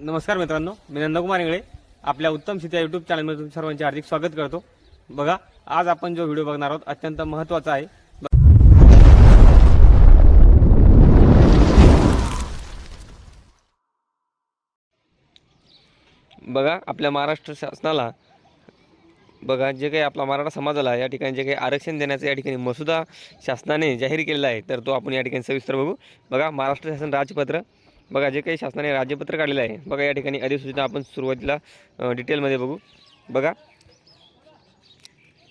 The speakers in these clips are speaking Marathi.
नमस्कार मित्रांनो मी नंदकुमार इंगळे. आपल्या उत्तम शेती या यूट्यूब चॅनलमध्ये तुमच्या सर्वांचे हार्दिक स्वागत करतो. बघा आज आपण जो व्हिडिओ बघणार आहोत अत्यंत महत्त्वाचा आहे. बघा आपल्या महाराष्ट्र शासनाला बघा जे काही आपला मराठा समाजाला या ठिकाणी जे काही आरक्षण देण्याचं या ठिकाणी मसुदा शासनाने जाहीर केलेला आहे तर तो आपण या ठिकाणी सविस्तर बघू. बघा महाराष्ट्र शासन राजपत्र. बघा जे काही शासनाने राज्यपत्र काढलेलं आहे बघा या ठिकाणी अधिसूचना आपण सुरुवातीला डिटेलमध्ये बघू. बघा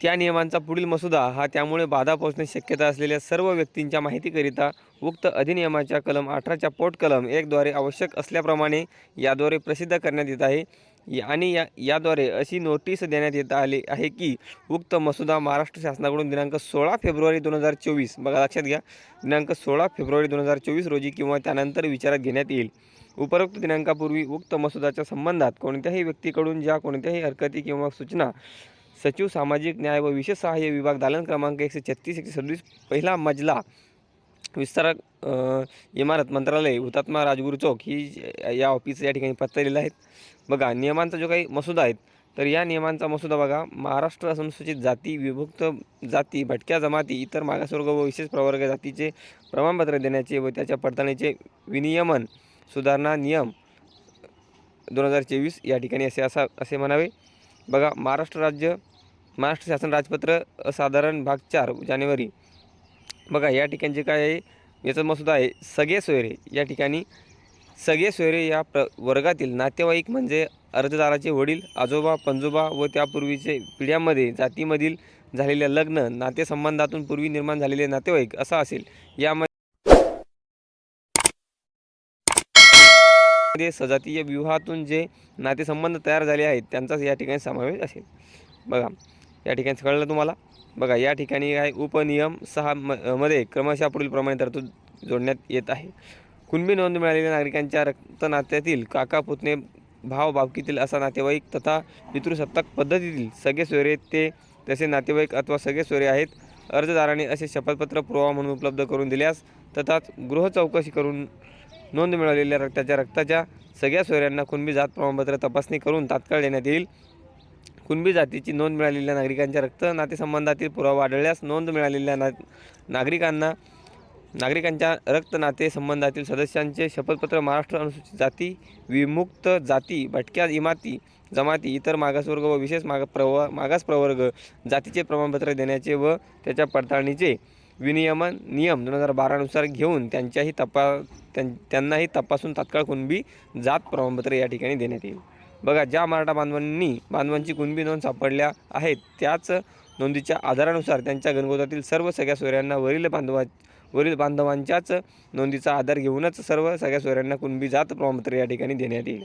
त्या नियमांचा पुढील मसुदा हा त्यामुळे बाधा पोहोचण्याची शक्यता असलेल्या सर्व व्यक्तींच्या माहितीकरिता उक्त अधिनियमाच्या कलम अठराच्या पोट कलम एकद्वारे आवश्यक असल्याप्रमाणे याद्वारे प्रसिद्ध करण्यात येत आहे. आणि या याद्वारे अशी नोटीस देण्यात येत आली आहे की उक्त मसुदा महाराष्ट्र शासनाकडून दिनांक सोळा फेब्रुवारी दोन हजार चोवीस बघा लक्षात घ्या दिनांक सोळा फेब्रुवारी दोन हजार चोवीस रोजी किंवा त्यानंतर विचारात घेण्यात येईल. उपरोक्त दिनांकापूर्वी उक्त मसुदाच्या संबंधात कोणत्याही व्यक्तीकडून ज्या कोणत्याही हरकती किंवा सूचना सचिव सामाजिक न्याय व विशेष सहाय्य विभाग दालन क्रमांक एकशे छत्तीस एकशे सदतीस पहिला मजला विस्तारक इमारत मंत्रालय हुतात्मा राजगुरू चौक ही या ऑफिस या ठिकाणी पत्ता आहेत. बघा नियमांचा जो काही मसुदा आहेत तर या नियमांचा मसुदा बघा महाराष्ट्र अनुसूचित जाती विभक्त जाती भटक्या जमाती इतर मागासवर्ग व विशेष प्रवर्ग जातीचे प्रमाणपत्र देण्याचे व त्याच्या पडताळणीचे विनियमन सुधारणा नियम दोन हजार चोवीस या ठिकाणी असे असा असे म्हणावे. बघा महाराष्ट्र राज्य महाराष्ट्र शासन राजपत्र असाधारण भाग चार जानेवारी. बघा या ठिकाणी जे काय आहे याचा मसुदा आहे सगळे सोयरे या ठिकाणी सगळे सोयरे या प्र वर्गातील नातेवाईक म्हणजे अर्जदाराचे वडील आजोबा पंजोबा व त्यापूर्वीचे पिढ्यांमध्ये जातीमधील झालेल्या लग्न नातेसंबंधातून पूर्वी निर्माण झालेले नातेवाईक असा असेल यामध्ये सजातीय विवाहातून जे नातेसंबंध तयार झाले आहेत त्यांचाच या ठिकाणी समावेश असेल. बघा या ठिकाणी कळलं तुम्हाला? बघा या ठिकाणी आहे उपनियम सहा म मध्ये क्रमशः पुढीलप्रमाणे तरतूद जोडण्यात येत आहे. कुणबी नोंद मिळालेल्या नागरिकांच्या रक्त नात्यातील काका पुतणे भाव भावकीतील असा नातेवाईक तथा पितृसत्ताक पद्धतीतील सगळे सोयरे ते तसे नातेवाईक अथवा सगळे सोयरे आहेत. अर्जदाराने असे शपथपत्र पुरावा म्हणून उपलब्ध करून दिल्यास तथाच गृह चौकशी करून नोंद मिळालेल्या रक्ताच्या रक्ताच्या सगळ्या सोयऱ्यांना कुणबी जात प्रमाणपत्र तपासणी करून तात्काळ देण्यात येईल. कुणबी जातीची नोंद मिळालेल्या नागरिकांच्या रक्त नातेसंबंधातील पुरावा आढळल्यास नोंद मिळालेल्या ना नागरिकांना नागरिकांच्या रक्त नातेसंबंधातील सदस्यांचे शपथपत्र महाराष्ट्र अनुसूचित जाती विमुक्त जाती भटक्या इमाती जमाती इतर मागासवर्ग व विशेष माग प्रव मागास प्रवर्ग जातीचे प्रमाणपत्र देण्याचे व त्याच्या पडताळणीचे विनियमन नियम दोन हजार बारानुसार घेऊन त्यांच्याही तपा त्यां त्यांनाही तपासून तात्काळ कुणबी जात प्रमाणपत्र या ठिकाणी देण्यात येईल. बघा ज्या मराठा बांधवांनी बांधवांची कुणबी नोंद सापडल्या आहेत त्याच नोंदीच्या आधारानुसार त्यांच्या गणगोतातील सर्व सगळ्या सोयऱ्यांना वरील बांधवा वरील बांधवांच्याच नोंदीचा आधार घेऊनच सर्व सगळ्या सोयऱ्यांना कुणबी जात प्रमाणपत्र या ठिकाणी देण्यात येईल.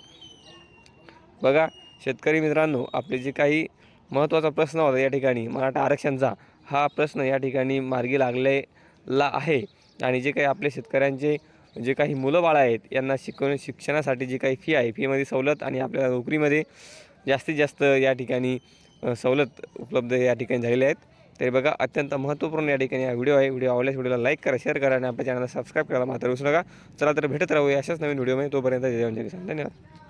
बघा शेतकरी मित्रांनो आपले जे काही महत्त्वाचा प्रश्न होता या ठिकाणी मराठा आरक्षणचा हा प्रश्न या ठिकाणी मार्गी लागलेला आहे. आणि जे काही आपले शेतकऱ्यांचे जे काही मुलं बाळं आहेत यांना शिकवण शिक्षणासाठी जी काही फी आहे फीमध्ये सवलत आणि आपल्याला नोकरीमध्ये जास्तीत जास्त या ठिकाणी सवलत उपलब्ध या ठिकाणी झालेल्या आहेत. तरी बघा अत्यंत महत्त्वपूर्ण या ठिकाणी हा व्हिडिओ आहे. व्हिडिओ आवडल्यास व्हिडिओला लाईक करा शेअर करा आणि आपल्या चॅनलला सबस्क्राईब करायला मात्र विसरू नका. चला तर भेटत राहू अशाच नवीन व्हिडिओमध्ये तोपर्यंत जय वंदे धन्यवाद.